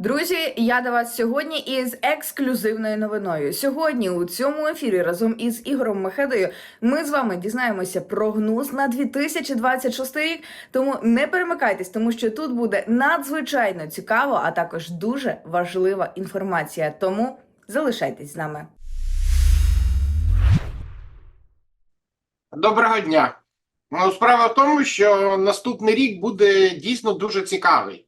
Друзі, я до вас сьогодні із ексклюзивною новиною. Сьогодні у цьому ефірі разом із Ігорем Мехедою ми з вами дізнаємося прогноз на 2026 рік. Тому не перемикайтесь, тому що тут буде надзвичайно цікаво, а також дуже важлива інформація. Тому залишайтесь з нами. Доброго дня. Ну, справа в тому, що наступний рік буде дійсно дуже цікавий.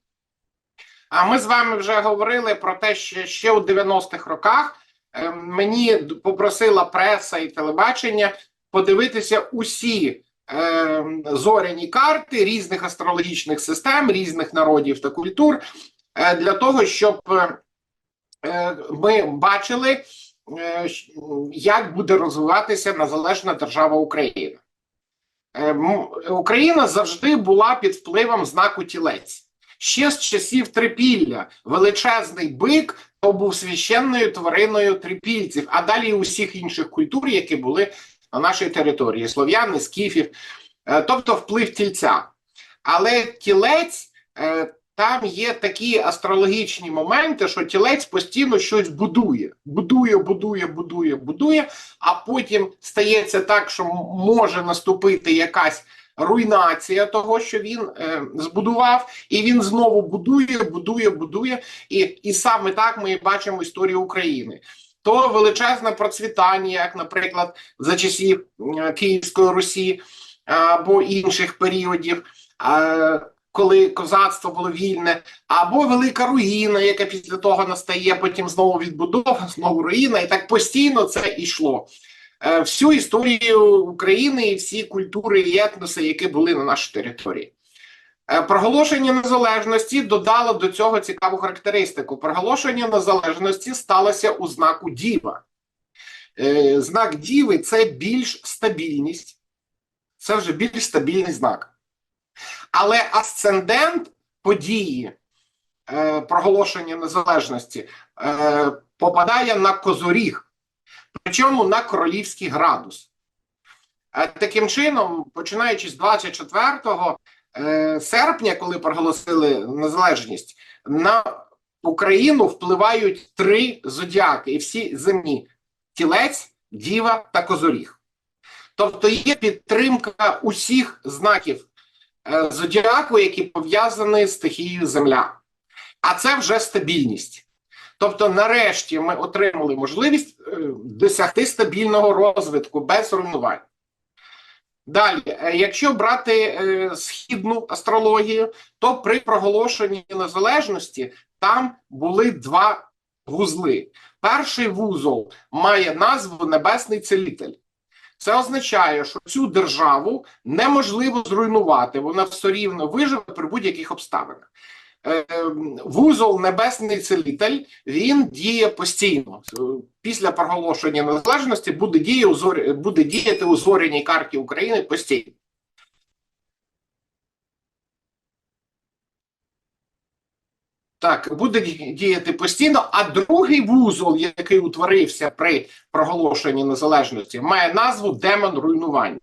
А ми з вами вже говорили про те, що ще у 90-х роках е, мені попросила преса і телебачення подивитися усі е, зоряні карти різних астрологічних систем, різних народів та культур е, для того, щоб е, е, ми бачили, як буде розвиватися незалежна держава Україна. Е, Україна завжди була під впливом знаку тілець. Ще з часів трипілля. Величезний бик то був священною твариною трипільців, а далі усіх інших культур, які були на нашій території: слов'яни, скіфів, е, тобто вплив тільця. Але тілець е, там є такі астрологічні моменти, що тілець постійно щось будує, будує, будує, будує, будує, а потім стається так, що може наступити якась руйнація того, що він е, збудував, і він знову будує, будує, будує. І, і саме так ми бачимо історію України. То величезне процвітання, як, наприклад, за часів е, Київської Русі або інших періодів. е, Коли козацтво було вільне, або велика руїна, яка після того настає, потім знову відбудова, знову руїна, і так постійно це йшло е, всю історію України і всі культури і етноси, які були на нашій території. Е, Проголошення незалежності додало до цього цікаву характеристику. Проголошення незалежності сталося у знаку Діва. Е, Знак Діви це більш стабільність, це вже більш стабільний знак. Але асцендент події е, проголошення незалежності е, попадає на козоріг причому на королівський градус. Е, Таким чином, починаючи з 24 е, серпня, коли проголосили незалежність, на Україну впливають три зодіаки, і всі земні: тілець, діва та козоріг. Тобто є підтримка усіх знаків е, зодіаку, які пов'язані з стихією Земля. А це вже стабільність. Тобто, нарешті, ми отримали можливість е, досягти стабільного розвитку без руйнувань. Далі, е, якщо брати е, східну астрологію, то при проголошенні незалежності там були два вузли. Перший вузол має назву Небесний Целитель. Це означає, що цю державу неможливо зруйнувати, вона все рівно виживе при будь-яких обставинах. Е, Вузол Небесний Целитель він діє постійно. Після проголошення незалежності буде, діє буде діяти у зоряній карті України постійно. Так, буде діяти постійно. А другий вузол, який утворився при проголошенні незалежності, має назву демон руйнування.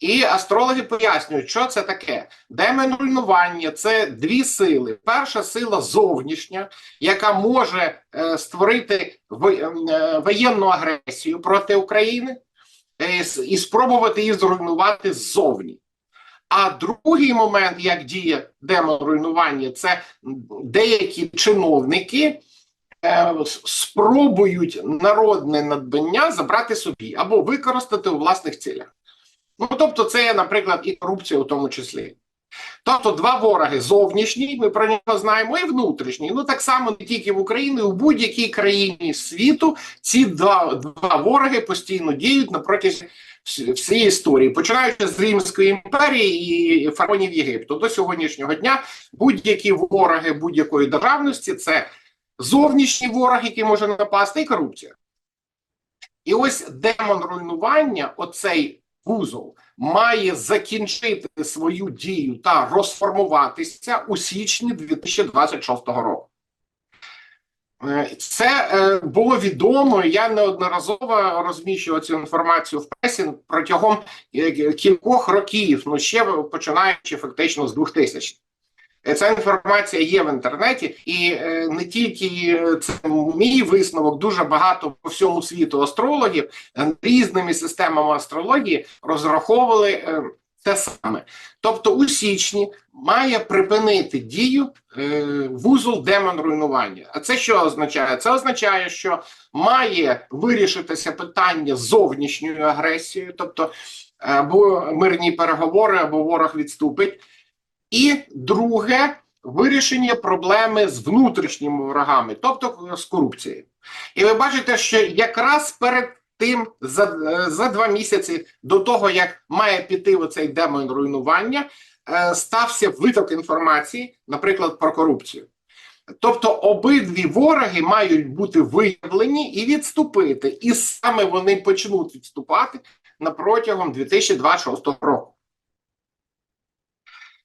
І астрологи пояснюють, що це таке. Демон це дві сили. Перша сила зовнішня, яка може е, створити во- е, воєнну агресію проти України е, і спробувати її зруйнувати ззовні. А другий момент, як діє демон руйнування, це деякі чиновники е, спробують народне надбання забрати собі або використати у власних цілях. Ну, тобто, це наприклад, і корупція у тому числі. Тобто, два вороги зовнішній, ми про нього знаємо, і внутрішній. Ну так само не тільки в Україні, у будь-якій країні світу ці два, два вороги постійно діють протязі всієї історії, починаючи з Римської імперії і фараонів Єгипту до сьогоднішнього дня. Будь-які вороги будь-якої державності це зовнішній ворог, який може напасти, і корупція. І ось демон руйнування, оцей вузол, має закінчити свою дію та розформуватися у січні 2026 року. Е, Це е, було відомо. Я неодноразово розміщував цю інформацію в пресі протягом е, кількох років, ну ще починаючи фактично з 2000. Ця інформація є в інтернеті, і е, не тільки е, це мій висновок, дуже багато по всьому світу астрологів е, різними системами астрології розраховували те саме. Тобто у січні має припинити дію вузол демон руйнування. А це що означає? Це означає, що має вирішитися питання з зовнішньою агресією, тобто або мирні переговори, або ворог відступить. І друге вирішення проблеми з внутрішніми ворогами, тобто з корупцією. І ви бачите, що якраз перед тим за, е, за два місяці до того, як має піти оцей демон руйнування, е, стався виток інформації, наприклад, про корупцію. Тобто обидві вороги мають бути виявлені і відступити, і саме вони почнуть відступати на протягом 2026 року.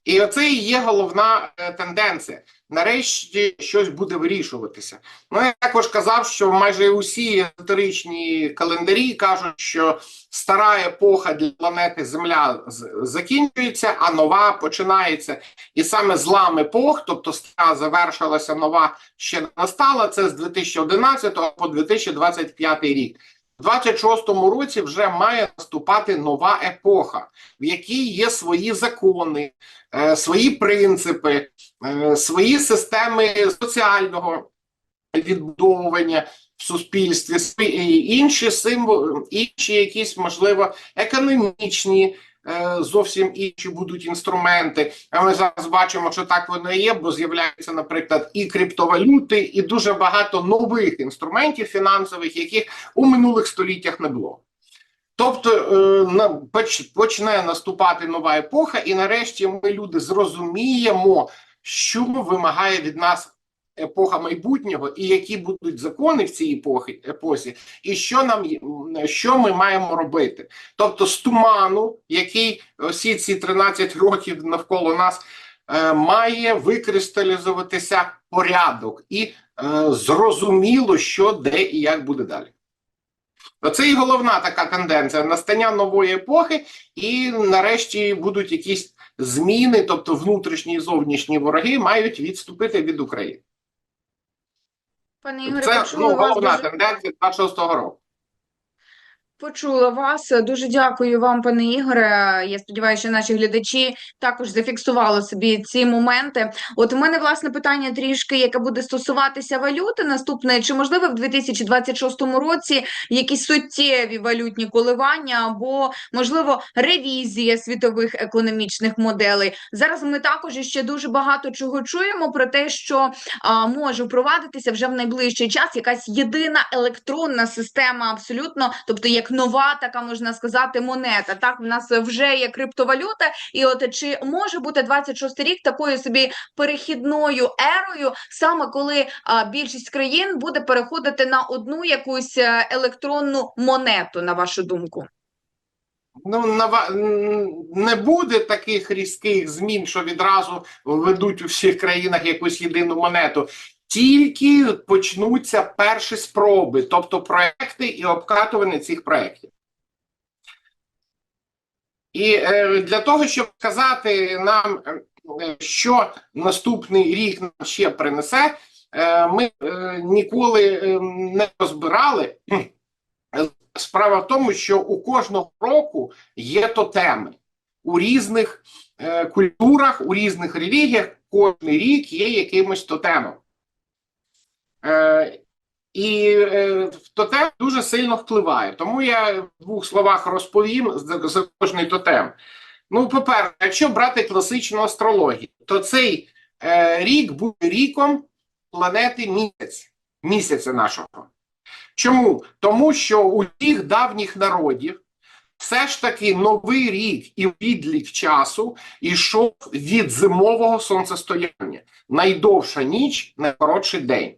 І оце і є головна е, тенденція. Нарешті щось буде вирішуватися. Ну, я також казав, що майже усі езотеричні календарі кажуть, що стара епоха для планети Земля закінчується, а нова починається. І саме злам епох, тобто стара завершилася, нова ще не настала. Це з 2011 по 2025 рік. У 26-му році вже має наступати нова епоха, в якій є свої закони, свої принципи, е, свої системи соціального відбудовування в суспільстві, інші символи, інші якісь, можливо, економічні. е, Зовсім інші будуть інструменти. Ми зараз бачимо, що так воно є, бо з'являються, наприклад, і криптовалюти, і дуже багато нових інструментів фінансових, яких у минулих століттях не було. Тобто е, на- поч- почне наступати нова епоха, і нарешті ми, люди, зрозуміємо, що вимагає від нас епоха майбутнього, і які будуть закони в цій епохи, епосі, і що нам що ми маємо робити. Тобто, з туману, який всі ці 13 років навколо нас е, має викристалізуватися порядок, і е, зрозуміло, що де і як буде далі. Оце і головна така тенденція настання нової епохи, і нарешті будуть якісь зміни, тобто внутрішні і зовнішні вороги мають відступити від України. Пане Ігоре, Це ну, головна дуже... тенденція 26-го року. Почула вас. Дуже дякую вам, пане Ігоре. Я сподіваюся, що наші глядачі також зафіксували собі ці моменти. От у мене власне питання трішки, яке буде стосуватися валюти. Наступне чи можливо в 2026 році якісь суттєві валютні коливання або можливо ревізія світових економічних моделей? Зараз ми також ще дуже багато чого чуємо про те, що а, може впровадитися вже в найближчий час якась єдина електронна система, абсолютно, тобто як нова, така можна сказати, монета. Так, в нас вже є криптовалюта, і от чи може бути 26 рік такою собі перехідною ерою, саме коли а, більшість країн буде переходити на одну якусь е, електронну монету, на вашу думку? Ну, не буде таких різких змін, що відразу ведуть у всіх країнах якусь єдину монету. Тільки почнуться перші спроби, тобто проекти і обкатування цих проєктів. І е, для того, щоб сказати нам, е, що наступний рік нам ще принесе, е, ми е, ніколи е, не розбирали. Справа в тому, що у кожного року є тотеми у різних е, культурах, у різних релігіях. Кожен рік є якимось тотемом. Е, і е, тотем дуже сильно впливає. Тому я в двох словах розповім за, за кожний тотем. Ну, по-перше, якщо брати класичну астрологію, то цей е, рік буде ріком планети місяць, місяця нашого. Чому? Тому що у тих давніх народів все ж таки новий рік і відлік часу йшов від зимового сонцестояння. Найдовша ніч, найкоротший день.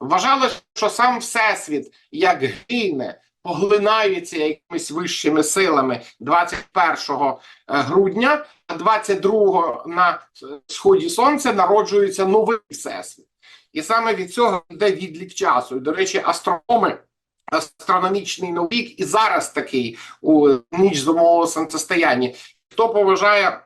Вважалося, що сам Всесвіт, як гине, поглинається якимись вищими силами 21 грудня, а 22 на сході сонця народжується новий всесвіт. І саме від цього йде відлік часу. До речі, астрономи, астрономічний новий рік і зараз такий у ніч зимового сонцестояння. Хто поважає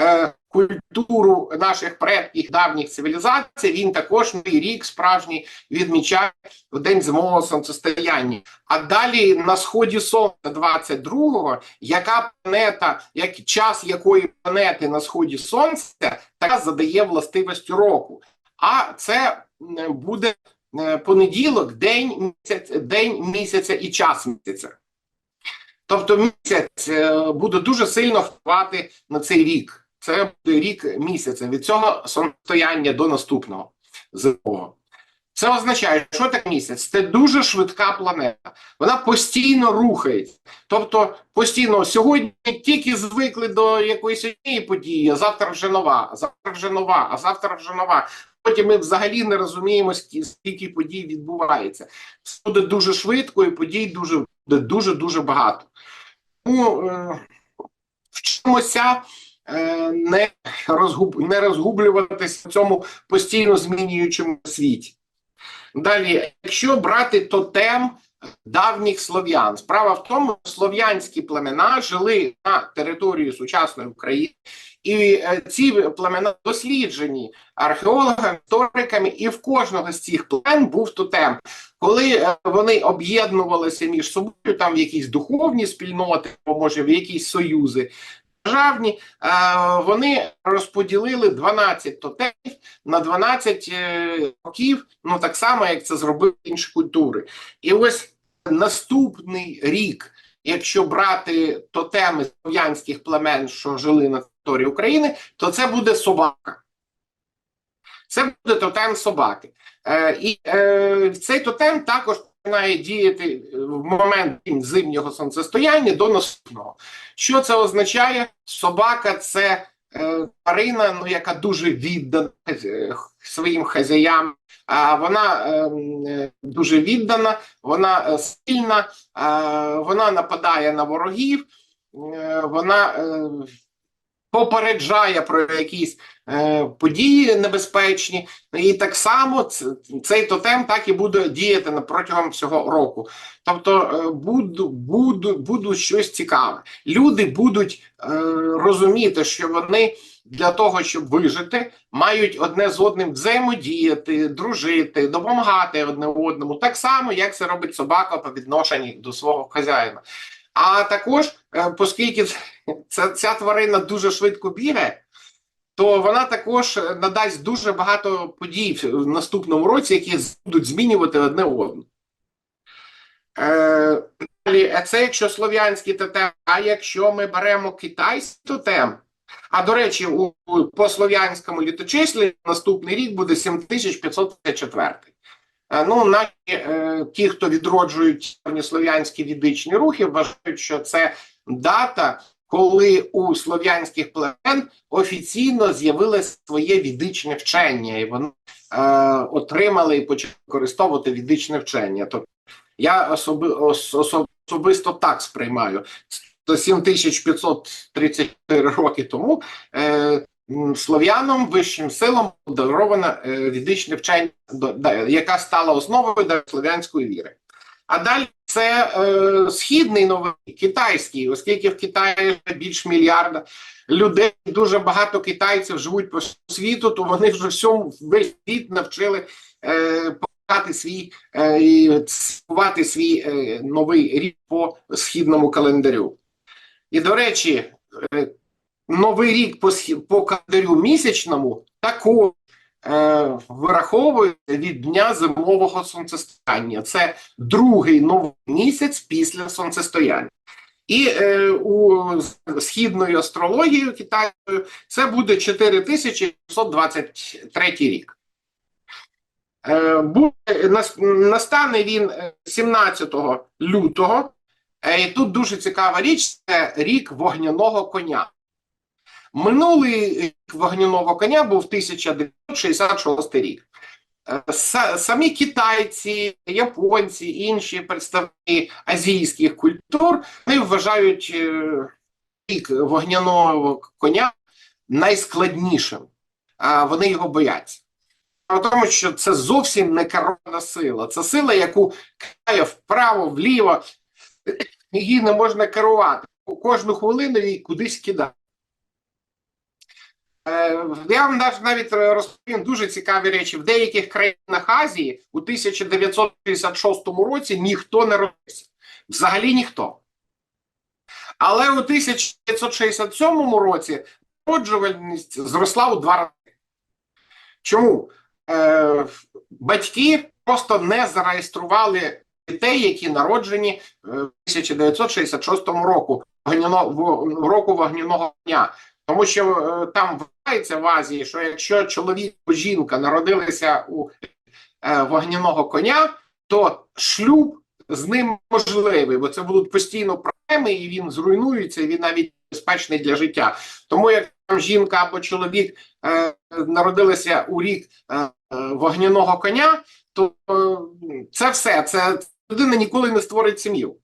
е, культуру наших предків давніх цивілізацій, він також новий рік справжній відмічає в день зимового сонцестояння. А далі на сході сонця 22-го, яка планета, як час якої планети на сході сонця, така задає властивості року. А це буде е, понеділок, день місяць, день місяця і час місяця. Тобто місяць е, буде дуже сильно впливати на цей рік. Це буде рік місяця від цього сонстояння до наступного зимового. Це означає, що таке місяць? Це дуже швидка планета. Вона постійно рухається. Тобто, постійно сьогодні тільки звикли до якоїсь однієї події, а завтра вже нова, а завтра вже нова, а завтра вже нова. Потім ми взагалі не розуміємо, скільки подій відбувається. Це буде дуже швидко, і подій дуже буде дуже дуже багато. Тому е, вчимося не, розгуб, не розгублюватися в цьому постійно змінюючому світі. Далі, якщо брати тотем давніх слов'ян, справа в тому, що слов'янські племена жили на території сучасної України, і е, ці племена досліджені археологами, істориками, і в кожного з цих племен був тотем. Коли е, вони об'єднувалися між собою, там в якісь духовні спільноти, або може в якісь союзи державні, е, вони розподілили 12 тотемів на 12 е, років, ну так само, як це зробили інші культури. І ось наступний рік, якщо брати тотеми слов'янських племен, що жили на території України, то це буде собака. Це буде тотем собаки. Е, і цей тотем також починає діяти в момент зимнього сонцестояння до наступного. Що це означає? Собака це е, тварина, ну, яка дуже віддана е, своїм хазяям. А вона е, е, дуже віддана, вона е, сильна, е, вона нападає на ворогів, е, вона е, попереджає про якісь е, події небезпечні. І так само цей тотем так і буде діяти протягом всього року. Тобто е, буду, буду, буде щось цікаве. Люди будуть е, розуміти, що вони для того, щоб вижити, мають одне з одним взаємодіяти, дружити, допомагати одне одному, так само, як це робить собака по відношенню до свого хазяїна. А також, е, оскільки ця, тварина дуже швидко бігає, то вона також е, надасть дуже багато подій в наступному році, які будуть змінювати одне одне. Далі, е, це якщо слов'янський тотем, а якщо ми беремо китайський тотем, а до речі, у- по слов'янському літочислі наступний рік буде 7554. Е, Ну, наші е, ті, хто відроджують слов'янські відичні рухи, вважають, що це дата, коли у слов'янських племен офіційно з'явилось своє відичне вчення, і вони е, отримали і почали використовувати відичне вчення. Тобто я особи, ос, осо- особисто так сприймаю. То 7534 роки тому е, слов'янам вищим силам подаровано е, відичне вчення, яка стала основою да, слов'янської віри. А далі це е, східний новий китайський, оскільки в Китаї більш мільярда людей, дуже багато китайців живуть по світу, то вони вже всьому весь світ навчили е, показати свій е, свій е, новий рік по східному календарю. І до речі, е, новий рік по, по календарю місячному також е, вираховується від дня зимового сонцестояння. Це другий новий місяць після сонцестояння. І е, у східної астрології китайської це буде 4623 рік. Е, буде, настане він е, 17 лютого. Е, І тут дуже цікава річ це рік вогняного коня. Минулий рік вогняного коня був 1966 рік. Е, Самі китайці, японці, інші представники азійських культур вони вважають е, рік вогняного коня найскладнішим, а вони його бояться. Тому, що це зовсім не керована сила. Це сила, яку кидає вправо, вліво, її не можна керувати. Кожну хвилину її кудись кидає. Е, Я вам нав- навіть розповім дуже цікаві речі. В деяких країнах Азії у 1966 році ніхто не родився. Взагалі ніхто. Але у 1967 році народжувальність зросла у два рази. Чому? Е, батьки просто не зареєстрували дітей, які народжені е, в 1966 року, в, року вогняного дня. Тому що е, там вважається в Азії, що якщо чоловік або жінка народилися у е, вогняного коня, то шлюб з ним можливий, бо це будуть постійно проблеми, і він зруйнується, і він навіть безпечний для життя. Тому як там жінка або чоловік е, народилися у рік е, вогняного коня, то е, це все. Це людина ніколи не створить сім'ю.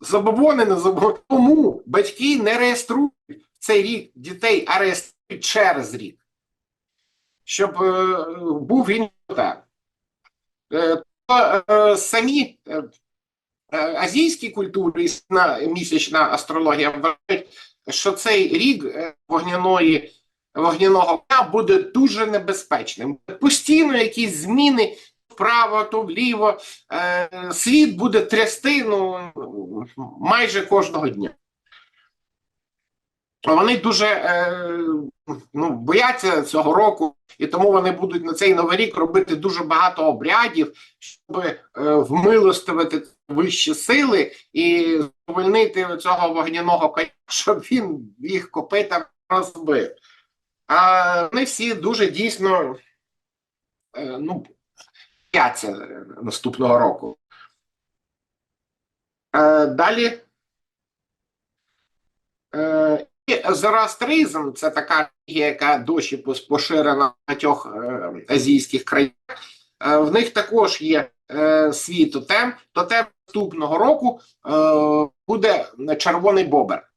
Забобони не забобони. Тому батьки не реєструють цей рік дітей, а реєструють через рік, щоб е, був він так. Е, то, е, самі азійські культури, на місячна астрологія вважають, що цей рік вогняної вогняного дня буде дуже небезпечним. Постійно якісь зміни вправо, то вліво. Е, світ буде трясти ну, майже кожного дня. Вони дуже е, ну, бояться цього року, і тому вони будуть на цей новий рік робити дуже багато обрядів, щоб е, вмилостивити вищі сили і звольнити цього вогняного коня, щоб він їх копита розбив. А вони всі дуже дійсно е, ну, бояться наступного року. Е, далі. Е, Зороастризм це така релігія, яка досі поширена в багатьох е, азійських країнах. Е, в них також є е, свій тотем. Тотем наступного року буде червоний бобер.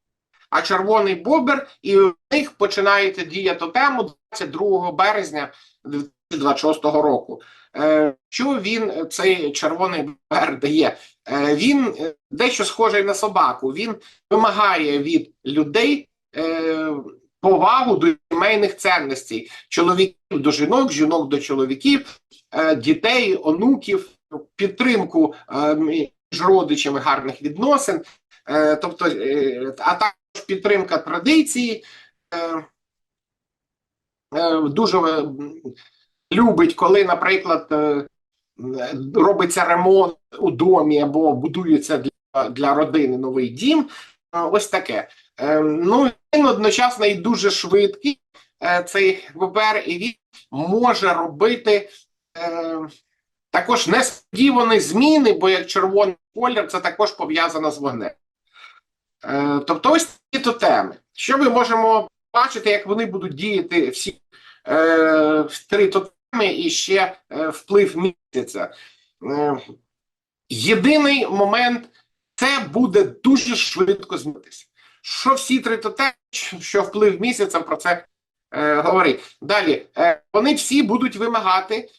А червоний бобер, і в них починається дія тотему 22 березня 2026 року. Що він цей червоний бобер дає? Він дещо схожий на собаку. Він вимагає від людей е, повагу до сімейних цінностей, чоловіків до жінок, жінок до чоловіків, е, дітей, онуків, підтримку е, між родичами гарних відносин, тобто, а також підтримка традиції. Дуже любить, коли, наприклад, робиться ремонт у домі або будується для, для родини новий дім. Ось таке. Ну, він одночасно і дуже швидкий, е, цей ВПР, і він може робити е, також несподівані зміни, бо як червоний колір, це також пов'язано з вогнем. Е, Тобто, ось такі то теми. Що ми можемо бачити, як вони будуть діяти всі е, три тотеми і ще е, вплив місяця. Е, єдиний момент це буде дуже швидко змінитися. Що всі три тотеми, що вплив місяця про це е, говорить. Далі, е, вони всі будуть вимагати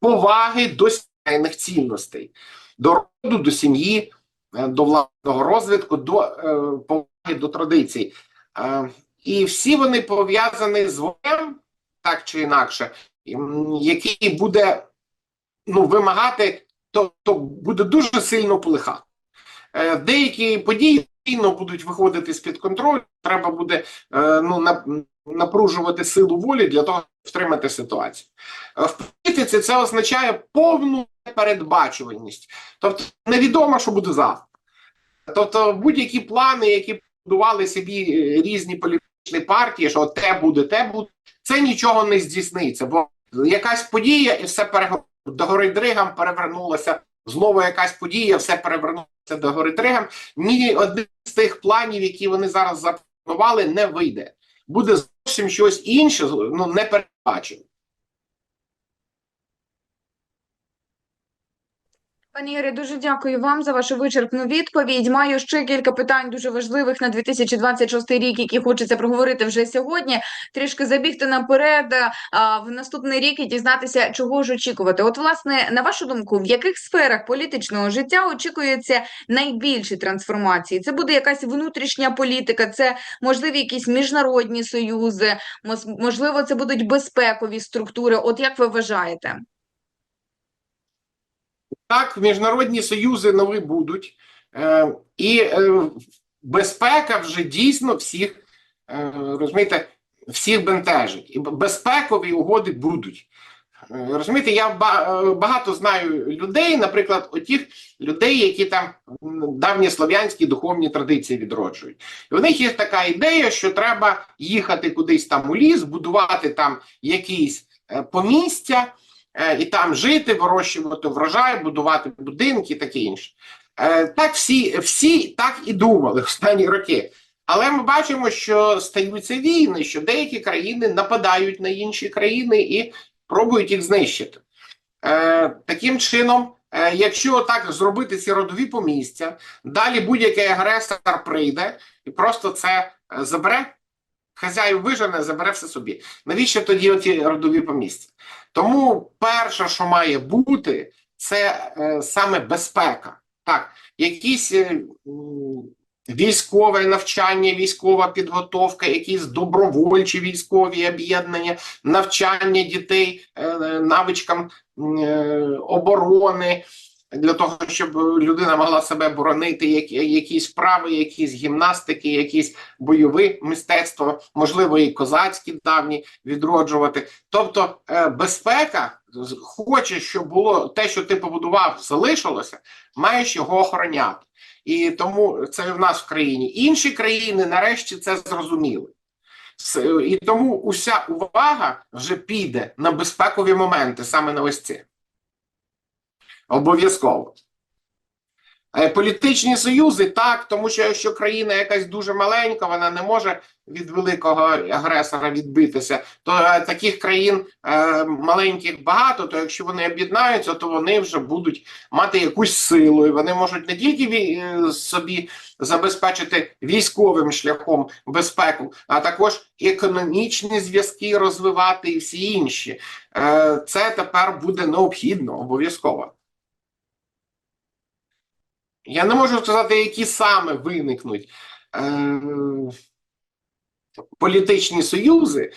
поваги до сімейних цінностей, до роду, до сім'ї, е, до власного розвитку, до е, поваги до традицій. Е, і всі вони пов'язані з вогнем, так чи інакше, який буде ну, вимагати, то, то буде дуже сильно полихати. Е, Деякі події будуть виходити з-під контролю. Треба буде е, ну, на- напружувати силу волі для того, щоб втримати ситуацію. Е, В політиці це означає повну непередбачуваність. Тобто невідомо, що буде завтра. Тобто, будь-які плани, які будували собі е, різні політичні партії, що те буде, те буде, це нічого не здійсниться, бо якась подія і все перего... до гори дригам перевернулося. Знову якась подія, все перевернеться до гори Тригам. Ні один з тих планів, які вони зараз запланували, не вийде. Буде зовсім щось інше, ну не передбачено. Пані Ігорі, дуже дякую вам за вашу вичерпну відповідь. Маю ще кілька питань дуже важливих на 2026 рік, які хочеться проговорити вже сьогодні. Трішки забігти наперед а, в наступний рік і дізнатися, чого ж очікувати. От, власне, на вашу думку, в яких сферах політичного життя очікується найбільші трансформації? Це буде якась внутрішня політика, це можливі якісь міжнародні союзи, можливо, це будуть безпекові структури. От як ви вважаєте? Так, міжнародні союзи нові будуть, е, і е, безпека вже дійсно всіх е, розумієте, всіх бентежить. І безпекові угоди будуть. Розумієте, я багато знаю людей, наприклад, отих людей, які там давні слов'янські духовні традиції відроджують. І у них є така ідея, що треба їхати кудись там у ліс, будувати там якісь помістя і там жити, вирощувати врожай, будувати будинки і таке інше. Е, Так всі, всі так і думали останні роки. Але ми бачимо, що стаються війни, що деякі країни нападають на інші країни і пробують їх знищити. Е, Таким чином, е, якщо так зробити ці родові помістя, далі будь-який агресор прийде і просто це е, забере, хазяїв вижене, забере все собі. Навіщо тоді оці родові помістя? Тому перше, що має бути, це е, саме безпека. Так, якісь е, військове навчання, військова підготовка, якісь добровольчі військові об'єднання, навчання дітей е, навичкам е, оборони. Для того, щоб людина могла себе боронити, які, якісь вправи, якісь гімнастики, якісь бойові мистецтво, можливо, і козацькі давні відроджувати. Тобто, е, безпека хоче, щоб було те, що ти побудував, залишилося, маєш його охороняти. І тому це в нас в країні. Інші країни нарешті це зрозуміли. І тому уся увага вже піде на безпекові моменти, саме на ось ці. Обов'язково. Е, Політичні союзи так, тому що якщо країна якась дуже маленька, вона не може від великого агресора відбитися, то е, таких країн е, маленьких багато, то якщо вони об'єднаються, то вони вже будуть мати якусь силу, і вони можуть не тільки собі забезпечити військовим шляхом безпеку, а також економічні зв'язки розвивати і всі інші. Це тепер буде необхідно обов'язково. Я не можу сказати, які саме виникнуть е, політичні союзи.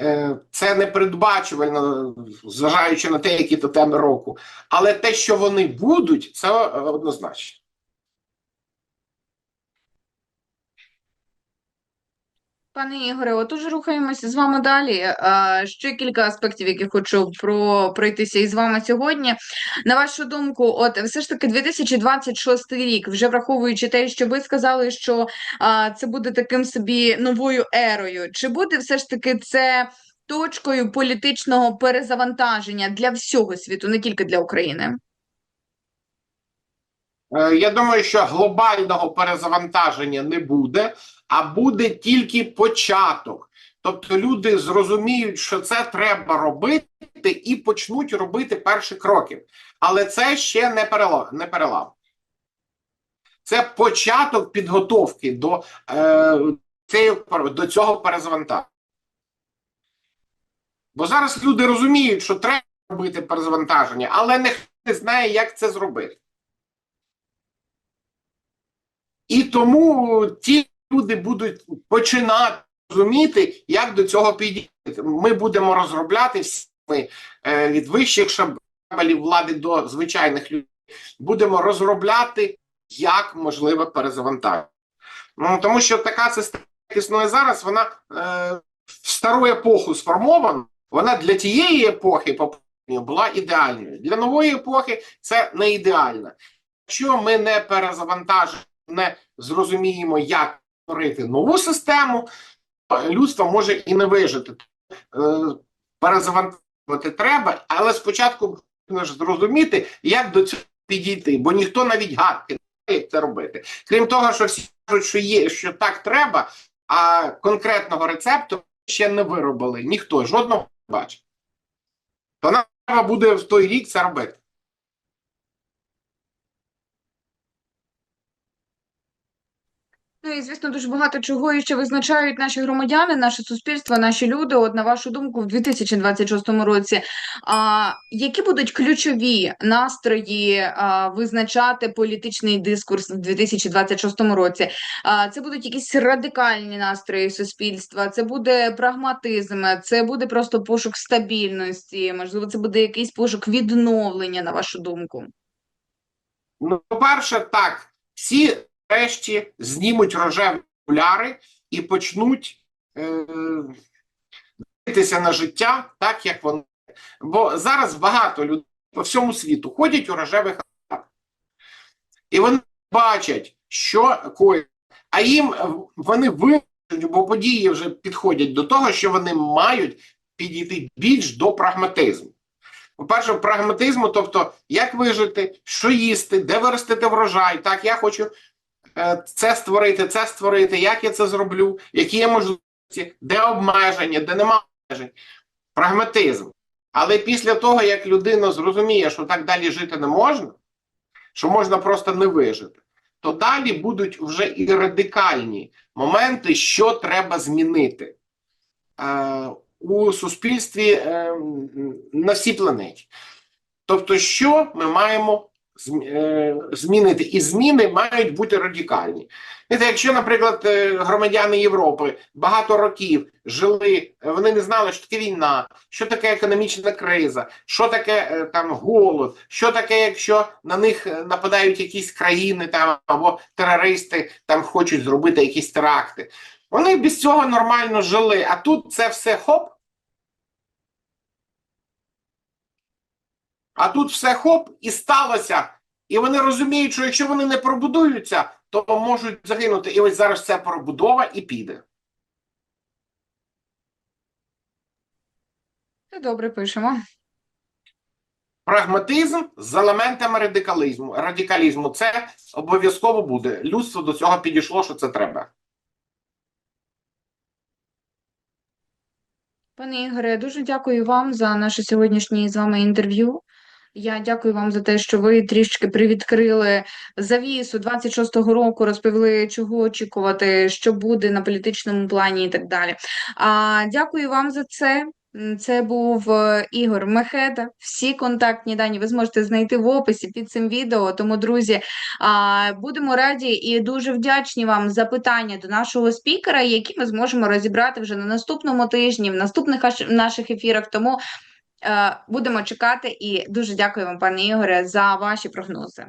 Е, це непередбачувально, зважаючи на те, які то теми року. Але те, що вони будуть, це однозначно. Пане Ігоре, отож рухаємося з вами далі. Ще кілька аспектів, які хочу про пройтися із вами сьогодні. На вашу думку, от все ж таки 2026 рік, вже враховуючи те, що ви сказали, що це буде таким собі новою ерою. Чи буде все ж таки це точкою політичного перезавантаження для всього світу, не тільки для України? Е, Я думаю, що глобального перезавантаження не буде, а буде тільки початок. Тобто люди зрозуміють, що це треба робити, і почнуть робити перші кроки. Але це ще не перелам. Не перелам. Це початок підготовки до, е, до цього перезавантаження. Бо зараз люди розуміють, що треба робити перезавантаження, але ніхто не знає, як це зробити. І тому ті люди будуть починати розуміти, як до цього підійти. Ми будемо розробляти всі е, від вищих шабелів влади до звичайних людей. Будемо розробляти, як можливе перезавантаження. Ну, тому що така система, як існує зараз, вона е, в стару епоху сформована, вона для тієї епохи була ідеальною. Для нової епохи це не ідеально. Якщо ми не перезавантажимо, не зрозуміємо, як створити нову систему, людство може і не вижити. Е, Перезавантажувати треба, але спочатку ж зрозуміти, як до цього підійти, бо ніхто навіть гадки не має, як це робити. Крім того, що всі кажуть, що є, що так треба, а конкретного рецепту ще не виробили. Ніхто жодного не бачить. То нам треба буде в той рік це робити. Звісно, дуже багато чого і ще визначають наші громадяни, наше суспільство, наші люди. От на вашу думку, в 2026 році. А які будуть ключові настрої а, визначати політичний дискурс в 2026 році? А, це будуть якісь радикальні настрої суспільства, це буде прагматизм, це буде просто пошук стабільності. Можливо, це буде якийсь пошук відновлення, на вашу думку. Ну, по-перше, так, всі врешті знімуть рожеві окуляри і почнуть е, дивитися на життя так, як вони. Бо зараз багато людей по всьому світу ходять у рожевих окулярах. І вони бачать, що коїться. А їм вони вирішують, бо події вже підходять до того, що вони мають підійти більш до прагматизму. По-перше, прагматизму, тобто, як вижити, що їсти, де виростити врожай. Так, я хочу це створити, це створити, як я це зроблю, які є можливості, де обмеження, де немає обмежень. Прагматизм. Але після того, як людина зрозуміє, що так далі жити не можна, що можна просто не вижити, то далі будуть вже і радикальні моменти, що треба змінити. Е, у суспільстві е, на всій планеті. Тобто, що ми маємо е, змінити? І зміни мають бути радикальні. Якщо, наприклад, е, громадяни Європи багато років жили, е, вони не знали, що таке війна, що таке економічна криза, що таке е, там голод, що таке, якщо на них е, нападають якісь країни там або терористи там хочуть зробити якісь теракти. Вони без цього нормально жили, а тут це все хоп. А тут все хоп і сталося. І вони розуміють, що якщо вони не пробудуються, то можуть загинути. І ось зараз ця пробудова і піде. Добре пишемо. Прагматизм з елементами радикалізму. Радикалізму це обов'язково буде. Людство до цього підійшло, що це треба. Пане Ігоре, дуже дякую вам за наше сьогоднішнє з вами інтерв'ю. Я дякую вам за те, що ви трішки привідкрили завісу 26-го року, розповіли, чого очікувати, що буде на політичному плані і так далі. А, дякую вам за це. Це був е, Ігор Мехеда. Всі контактні дані ви зможете знайти в описі під цим відео. Тому, друзі, будемо раді і дуже вдячні вам за питання до нашого спікера, які ми зможемо розібрати вже на наступному тижні, в наступних аш- наших ефірах. Тому будемо чекати і дуже дякую вам, пане Ігоре, за ваші прогнози.